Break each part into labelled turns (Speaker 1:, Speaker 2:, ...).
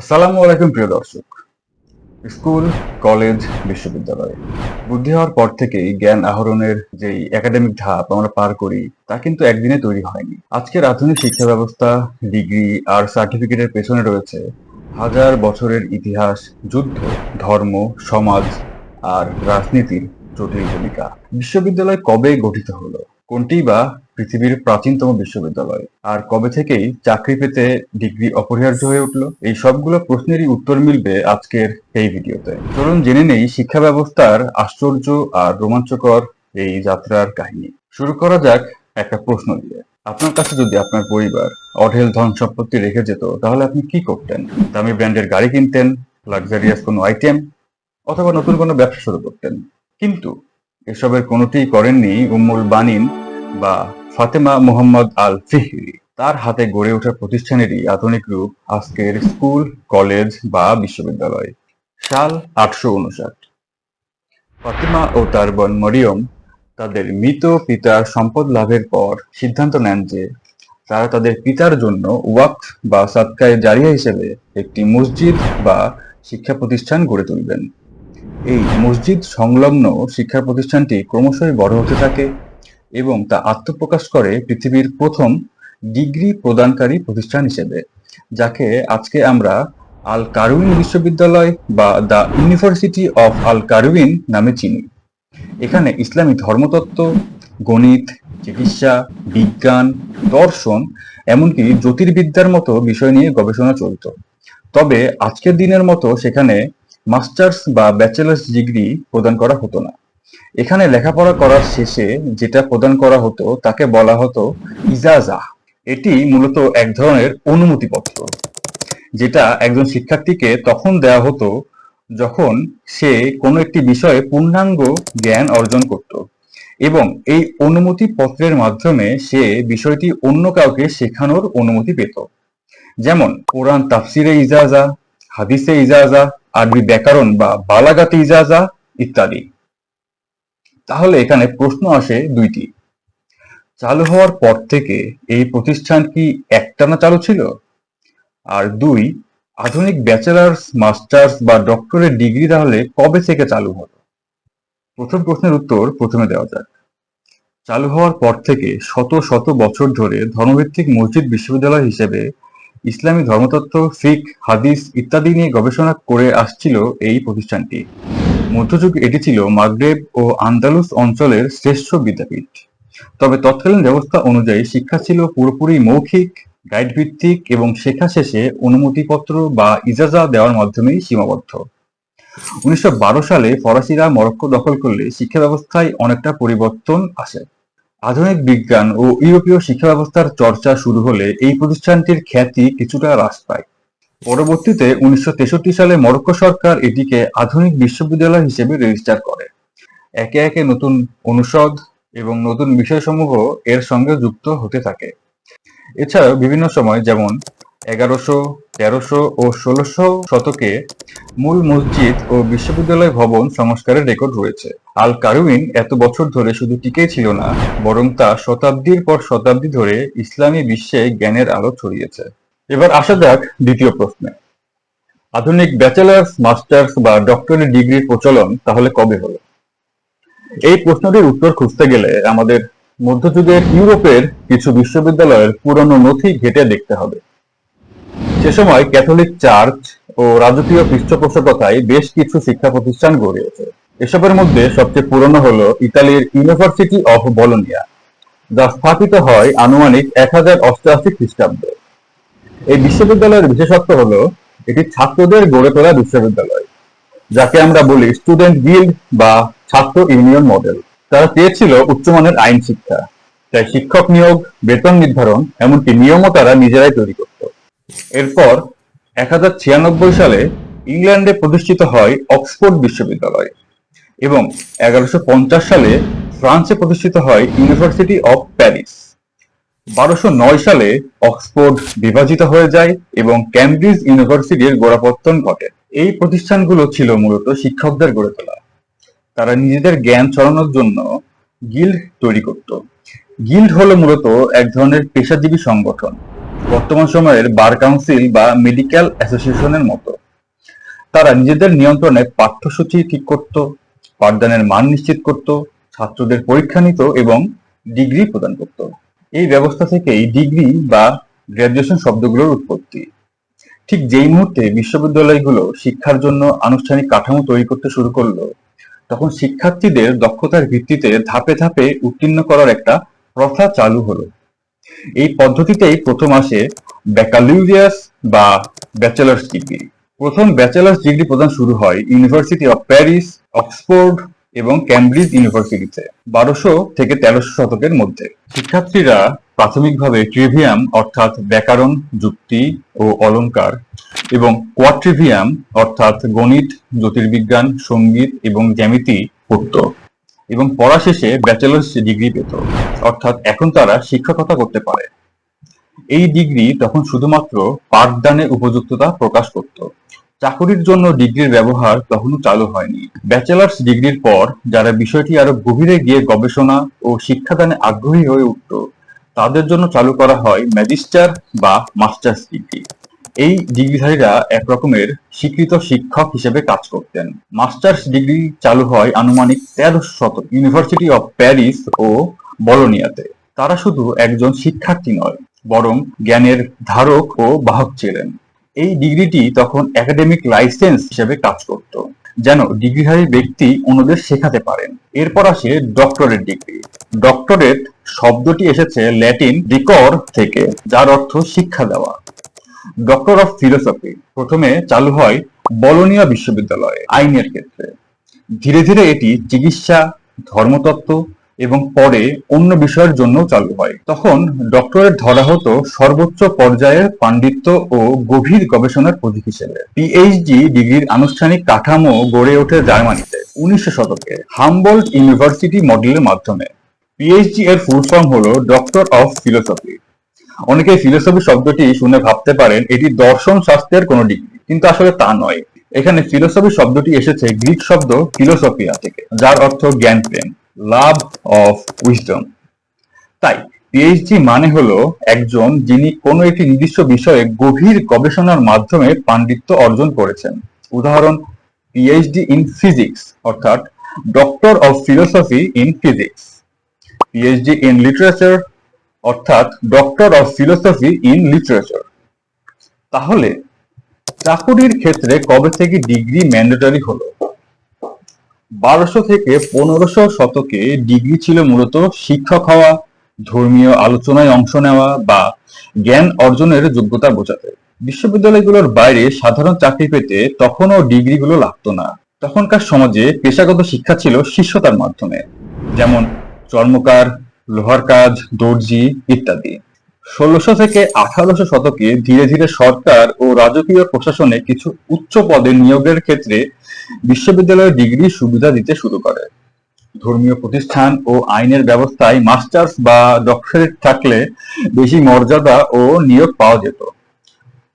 Speaker 1: আসসালামু আলাইকুম প্রিয় দর্শক। স্কুল, কলেজ, বিশ্ববিদ্যালয়, বুদ্ধি হওয়ার পর থেকেই জ্ঞান আহরণের যেই একাডেমিক ধাপ আমরা পার করি, তা কিন্তু একদিনে তৈরি হয়নি। আজকের আধুনিক শিক্ষা ব্যবস্থা, ডিগ্রি আর সার্টিফিকেটের পেছনে রয়েছে হাজার বছরের ইতিহাস, যুদ্ধ, ধর্ম, সমাজ আর রাজনীতির জটিল ভূমিকা। বিশ্ববিদ্যালয় কবে গঠিত হলো? কোনটি বা পৃথিবীর প্রাচীনতম বিশ্ববিদ্যালয়? আর কবে থেকেই চাকরি পেতে ডিগ্রি অপরিহার্য হয়ে উঠল? এই সবগুলো প্রশ্নেরই উত্তর মিলবে আজকের এই ভিডিওতে। চলুন জেনে নেই শিক্ষা ব্যবস্থার আশ্চর্য আর রোমাঞ্চকর এই যাত্রার কাহিনী। শুরু করা যাক একটা প্রশ্ন দিয়ে। আপনার কাছে যদি আপনার পরিবার অঢেল ধন সম্পত্তি রেখে যেত, তাহলে আপনি কি করতেন? দামি ব্র্যান্ডের গাড়ি কিনতেন, লাক্সারিয়াস কোনো আইটেম, অথবা নতুন কোনো ব্যবসা শুরু করতেন। কিন্তু এসবের কোনোটিই করেননি উম্মুল বানিন বা ফাতেমা মোহাম্মদ আল ফিহরি তার হাতে গড়ে ওঠা প্রতিষ্ঠানেরই আধুনিক রূপ আজকের স্কুল, কলেজ বা বিশ্ববিদ্যালয়। সাল আটশো উনষাট। ফাতেমা ও তার বোন মরিয়ম তাদের মৃত পিতার সম্পদ লাভের পর সিদ্ধান্ত নেন যে তারা তাদের পিতার জন্য ওয়াক্ফ বা সাদকায়ে জারিয়া হিসেবে একটি মসজিদ বা শিক্ষা প্রতিষ্ঠান গড়ে তুলবেন। এই মসজিদ সংলগ্ন শিক্ষা প্রতিষ্ঠানটি ক্রমশই বড় হতে থাকে এবং তা আত্মপ্রকাশ করে পৃথিবীর প্রথম ডিগ্রি প্রদানকারী প্রতিষ্ঠান হিসেবে, যাকে আজকে আমরা আল কারুইন বিশ্ববিদ্যালয় বা the university of Al Qarawiyyin নামে চিনি। এখানে ইসলামী ধর্মতত্ত্ব, গণিত, চিকিৎসা, বিজ্ঞান, দর্শন, এমনকি জ্যোতির্বিদ্যার মতো বিষয় নিয়ে গবেষণা চলত। তবে আজকের দিনের মতো সেখানে মাস্টার্স বা ব্যাচেলার্স ডিগ্রি প্রদান করা হতো না। এখানে লেখাপড়া করার শেষে যেটা প্রদান করা হতো, তাকে বলা হতো ইজাজা। এটি মূলত এক ধরনের অনুমতিপত্র, যেটা একজন শিক্ষার্থীকে তখন দেওয়া হতো যখন সে কোনো একটি বিষয়ে পূর্ণাঙ্গ জ্ঞান অর্জন করত এবং এই অনুমতি পত্রের মাধ্যমে সে বিষয়টি অন্য কাউকে শেখানোর অনুমতি পেত। যেমন, কোরআন তাফসিরে ইজাজা, হাদিসে ইজাজা আরবি ব্যাকরণ বা বালাগাতে ইজাজা ইত্যাদি। তাহলে এখানে প্রশ্ন আসে দুইটি। চালু হওয়ার পর থেকে এই প্রতিষ্ঠান কি একটানা চালু ছিল? আর দুই, আধুনিক ব্যাচেলার্স, মাস্টার্স বা ডক্টরের ডিগ্রি তাহলে কবে থেকে চালু হলো? প্রথম প্রশ্নের উত্তর প্রথমে দেওয়া যাক। চালু হওয়ার পর থেকে শত শত বছর ধরে ধর্মভিত্তিক মসজিদ বিশ্ববিদ্যালয় হিসেবে ইসলামী ধর্মতত্ত্ব, ফিক, হাদিস ইত্যাদি নিয়ে গবেষণা করে আসছিল এই প্রতিষ্ঠানটি। মধ্যযুগে এটি ছিল মাগরেব ও আন্দালুস অঞ্চলের শ্রেষ্ঠ বিদ্যাপীঠ। তবে তৎকালীন ব্যবস্থা অনুযায়ী শিক্ষা ছিল পুরোপুরি মৌখিক গাইড ভিত্তিক এবং শেখা শেষে অনুমতিপত্র বা ইজাজা দেওয়ার মাধ্যমেই সীমাবদ্ধ। উনিশশো বারো সালে ফরাসিরা মরক্কো দখল করলে শিক্ষা ব্যবস্থায় অনেকটা পরিবর্তন আসে। আধুনিক বিজ্ঞান ও ইউরোপীয় শিক্ষা ব্যবস্থার চর্চা শুরু হলে এই প্রতিষ্ঠানটির খ্যাতি কিছুটা হ্রাস পায়। পরবর্তীতে উনিশশো তেষট্টি সালে মরক্কো সরকার এটিকে আধুনিক বিশ্ববিদ্যালয় হিসেবে রেজিস্টার করে। একে একে নতুন অনুষদ এবং নতুন বিষয়সমূহ এর সঙ্গে যুক্ত হতে থাকে। এছাড়াও বিভিন্ন সময় যেমন এগারোশো, তেরোশো ও ষোলোশো শতকে মূল মসজিদ ও বিশ্ববিদ্যালয় ভবন সংস্কারের রেকর্ড রয়েছে। আল কারুইন এত বছর ধরে শুধু টিকেই ছিল না, বরং তা শতাব্দীর পর শতাব্দী ধরে ইসলামী বিশ্বে জ্ঞানের আলো ছড়িয়েছে। এবার আসা যাক দ্বিতীয় প্রশ্নে। আধুনিক ব্যাচেলার্স, মাস্টার্স বা ডক্টরেট ডিগ্রির প্রচলন তাহলে কবে হলো? এই প্রশ্নটির উত্তর খুঁজতে গেলে আমাদের মধ্যযুগের ইউরোপের কিছু বিশ্ববিদ্যালয়ের পুরনো নথি ঘেটে দেখতে হবে। সে সময় ক্যাথলিক চার্চ ও রাজকীয় পৃষ্ঠপোষকতায় বেশ কিছু শিক্ষা প্রতিষ্ঠান গড়ে ওঠে। এসবের মধ্যে সবচেয়ে পুরনো হলো ইতালির ইউনিভার্সিটি অফ বলোনিয়া, যা স্থাপিত হয় আনুমানিক এক হাজার অষ্টআশি খ্রিস্টাব্দে। এই বিশ্ববিদ্যালয়ের বিশেষত্ব হলো, এটি ছাত্রদের গড়ে তোলা বিশ্ববিদ্যালয়, যাকে আমরা বলি স্টুডেন্ট গিল্ড বা ছাত্র ইউনিয়ন মডেল। তারা চেয়েছিল উচ্চমানের আইন শিক্ষা, তাই শিক্ষক নিয়োগ, বেতন নির্ধারণ, এমনকি নিয়মও তারা নিজেরাই তৈরি করত এরপর এক হাজার ছিয়ানব্বই সালে ইংল্যান্ডে প্রতিষ্ঠিত হয় অক্সফোর্ড বিশ্ববিদ্যালয় এবং এগারোশো সালে ফ্রান্সে প্রতিষ্ঠিত হয় ইউনিভার্সিটি অফ প্যারিস। বারোশো নয় সালে অক্সফোর্ড বিভাজিত হয়ে যায় এবং ক্যামব্রিজ ইউনিভার্সিটির গোড়াপত্তন ঘটে। এই প্রতিষ্ঠানগুলো ছিল মূলত শিক্ষকদের গড়ে তোলা। তারা নিজেদের জ্ঞান ছড়ানোর জন্য গিল্ড তৈরি করত। গিল্ড হলো মূলত এক ধরনের পেশাজীবী সংগঠন। বর্তমান সময়ের বার কাউন্সিল বা মেডিকেল অ্যাসোসিয়েশনের মতো। তারা নিজেদের নিয়ন্ত্রণে পাঠ্যসূচি ঠিক করত, পাঠদানের মান নিশ্চিত করত, ছাত্রদের পরীক্ষা নিত এবং ডিগ্রি প্রদান করত। এই ব্যবস্থা থেকেই ডিগ্রি বা গ্র্যাজুয়েশন শব্দগুলোর উৎপত্তি। ঠিক যেই মুহূর্তে বিশ্ববিদ্যালয়গুলো শিক্ষার জন্য আনুষ্ঠানিক কাঠামো তৈরি করতে শুরু করল, তখন শিক্ষার্থীদের দক্ষতার ভিত্তিতে ধাপে ধাপে উত্তীর্ণ করার একটা প্রথা চালু হলো। এই পদ্ধতিতেই প্রথম আসে ব্যাকালিউরিয়াস বা ব্যাচেলার্স ডিগ্রি প্রথম ব্যাচেলার্স ডিগ্রি প্রদান শুরু হয় ইউনিভার্সিটি অফ প্যারিস অক্সফোর্ড এবং ক্যামব্রিজ ইউনিভার্সিটিতে বারোশো থেকে তেরোশো শতকের মধ্যে। শিক্ষার্থীরা প্রাথমিকভাবে ট্রিভিয়াম অর্থাৎ ব্যাকরণ, যুক্তি ও অলংকার এবং কোয়াট্রিভিয়াম অর্থাৎ গণিত, জ্যোতির্বিজ্ঞান, সংগীত এবং জ্যামিতি পড়ত। এবং পড়া শেষে ব্যাচেলার্স ডিগ্রি পেত। অর্থাৎ এখন তারা শিক্ষকতা করতে পারে। এই ডিগ্রি তখন শুধুমাত্র পাঠদানে উপযুক্ততা প্রকাশ করত। চাকুরির জন্য ডিগ্রির ব্যবহার তখনও চালু হয়নি। ব্যাচেলার্স ডিগ্রির পর যারা বিষয়টি আরও গভীরে গিয়ে গবেষণা ও শিক্ষাদানে আগ্রহী হয়ে উঠত, তাদের জন্য চালু করা হয় ম্যাজিস্টার বা মাস্টার্স ডিগ্রি এই ডিগ্রিধারীরা এক রকমের স্বীকৃত শিক্ষক হিসেবে কাজ করতেন। মাস্টার্স ডিগ্রি চালু হয় আনুমানিক তেরোশো শতক ইউনিভার্সিটি অফ প্যারিস ও বলোনিয়াতে। তারা শুধু একজন শিক্ষার্থী নয়, বরং জ্ঞানের ধারক ও বাহক ছিলেন। এই ডিগ্রিটি তখন একাডেমিক লাইসেন্স হিসেবে কাজ করত, যেন ডিগ্রিধারী ব্যক্তি অন্যদের শেখাতে পারেন। এরপর আসে ডক্টরেট ডিগ্রি ডক্টরেট শব্দটি এসেছে ল্যাটিন ডিকর থেকে, যার অর্থ শিক্ষা দেওয়া। ডক্টর অফ ফিলোসফি প্রথমে চালু হয় বলোনিয়া বিশ্ববিদ্যালয়ে, আইনের ক্ষেত্রে। ধীরে ধীরে এটি চিকিৎসা, ধর্মতত্ত্ব এবং পরে অন্য বিষয়ের জন্য চালু হয়। তখন ডক্টরেট ধরা হতো সর্বোচ্চ পর্যায়ের পাণ্ডিত্য ও গভীর গবেষণার প্রতীক হিসেবে। পিএইচডি ডিগ্রির আনুষ্ঠানিক কাঠামো গড়ে ওঠে জার্মানিতে, উনিশশো শতকে হামবোল্ড ইউনিভার্সিটি মডেলের মাধ্যমে। পিএইচডি এর ফুল ফর্ম হলো ডক্টর অফ ফিলোসফি অনেকে ফিলোসফি শব্দটি শুনে ভাবতে পারেন, এটি দর্শন শাস্ত্রের কোনো ডিগ্রি কিন্তু আসলে তা নয়। এখানে ফিলোসফি শব্দটি এসেছে গ্রিক শব্দ ফিলোসফিয়া থেকে, যার অর্থ জ্ঞান, প্রেম, লাভ অফ উইজডম। তাই পিএইচডি মানে হলো একজন যিনি কোনো একটি নির্দিষ্ট বিষয়ে গভীর গবেষণার মাধ্যমে পাণ্ডিত্য অর্জন করেছেন। উদাহরণ পিএইচডি ইন ফিজিক্স অর্থাৎ doctor of philosophy in physics PhD in literature অর্থাৎ doctor of philosophy in literature তাহলে, চাকুরির ক্ষেত্রে কবে থেকে ডিগ্রি ম্যান্ডেটরি হলো? বারোশো থেকে পনেরোশো শতকে ডিগ্রি ছিল মূলত শিক্ষক হওয়া, ধর্মীয় আলোচনায় অংশ নেওয়া বা জ্ঞান অর্জনের যোগ্যতা বোঝাতে। বিশ্ববিদ্যালয়গুলোর বাইরে সাধারণ চাকরি পেতে তখনও ডিগ্রিগুলো লাগতো না। তখনকার সমাজে পেশাগত শিক্ষা ছিল শিষ্যতার মাধ্যমে। যেমন চর্মকার লোহার কাজ, দর্জি ইত্যাদি। ষোলোশো থেকে আঠারোশো শতকে ধীরে ধীরে সরকার ও রাজকীয় প্রশাসনে কিছু উচ্চ পদে নিয়োগের ক্ষেত্রে বিশ্ববিদ্যালয়ের ডিগ্রি সুবিধা দিতে শুরু করে। ধর্মীয় প্রতিষ্ঠান ও আইনের ব্যবস্থায় মাস্টার্স বা ডক্টরেট থাকলে বেশি মর্যাদা ও নিয়োগ পাওয়া যেত।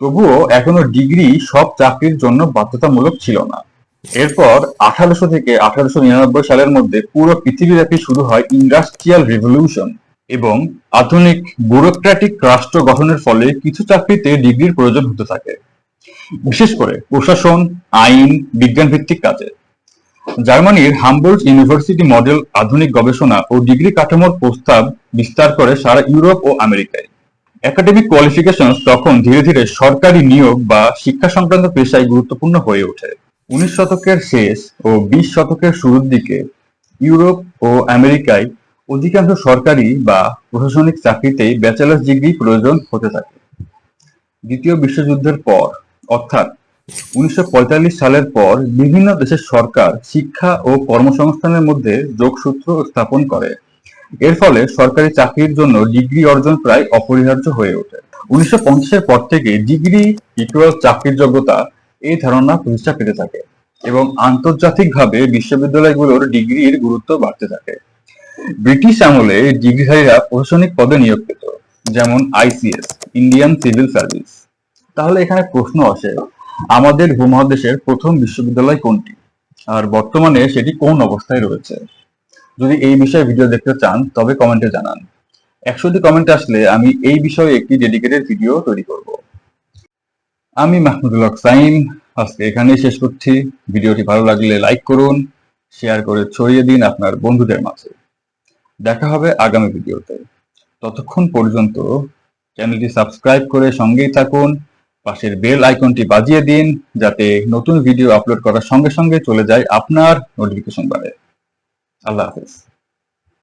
Speaker 1: তবুও এখনও ডিগ্রি সব চাকরির জন্য বাধ্যতামূলক ছিল না। এরপর আঠারোশো থেকে আঠারোশো নিরানব্বই সালের মধ্যে পুরো পৃথিবীব্যাপী শুরু হয় ইন্ডাস্ট্রিয়াল রিভলিউশন এবং আধুনিক ব্যুরোক্র্যাটিক রাষ্ট্র গঠনের ফলে কিছু চাকরিতে ডিগ্রির প্রয়োজন হতে থাকে, বিশেষ করে প্রশাসন, আইন বিজ্ঞান ভিত্তিক কাজে। জার্মানির হামবোল্ড ইউনিভার্সিটি মডেল আধুনিক গবেষণা ও ডিগ্রি কাঠামোর প্রস্তাব বিস্তার করে সারা ইউরোপ ও আমেরিকায়। একাডেমিক কোয়ালিফিকেশন তখন ধীরে ধীরে সরকারি নিয়োগ বা শিক্ষা সংক্রান্ত পেশায় গুরুত্বপূর্ণ হয়ে ওঠে। উনিশ শতকের শেষ ও বিশ শতকের শুরুর দিকে ইউরোপ ও আমেরিকায় অধিকাংশ সরকারি বা প্রশাসনিক চাকরিতেই ব্যাচেলার্স ডিগ্রি প্রয়োজন হতে থাকে। দ্বিতীয় বিশ্বযুদ্ধের পর, অর্থাৎ উনিশশো পঁয়তাল্লিশ সালের পর বিভিন্ন দেশের সরকার শিক্ষা ও কর্মসংস্থানের মধ্যে যোগসূত্র স্থাপন করে। এর ফলে সরকারি চাকরির জন্য ডিগ্রি অর্জন প্রায় অপরিহার্য হয়ে ওঠে। উনিশশো পঞ্চাশের পর থেকে ডিগ্রি ইকুয়াল চাকরির যোগ্যতা এই ধারণা প্রতিষ্ঠা পেতে থাকে এবং আন্তর্জাতিকভাবে বিশ্ববিদ্যালয়গুলোর ডিগ্রির গুরুত্ব বাড়তে থাকে। ব্রিটিশ আমলে ডিগ্রিধারীরা প্রশাসনিক পদে নিয়োগ পেত, যেমন আইসিএস, ইন্ডিয়ান সিভিল সার্ভিস। তাহলে এখানে প্রশ্ন আসে, আমাদের ভূমহাদেশের প্রথম বিশ্ববিদ্যালয় কোনটি? আর বর্তমানে সেটি কোন অবস্থায় রয়েছে? যদি এই বিষয়ে ভিডিও দেখতে চান, তবে কমেন্টে জানান। একশোটি কমেন্ট আসলে আমি এই বিষয়ে একটি ডেডিকেটেড ভিডিও তৈরি করব। আমি মাহমুদুল সাইম। আজকে এখানেই শেষ করছি। ভিডিওটি ভালো লাগলে লাইক করুন, শেয়ার করে ছড়িয়ে দিন আপনার বন্ধুদের মাঝে। দেখা হবে আগামী ভিডিওতে। ততক্ষণ পর্যন্ত চ্যানেলটি সাবস্ক্রাইব করে সঙ্গেই থাকুন, পাশের বেল আইকনটি বাজিয়ে দিন, যাতে নতুন ভিডিও আপলোড করার সঙ্গে সঙ্গে চলে যায় আপনার নোটিফিকেশন বারে। আল্লাহ হাফেজ।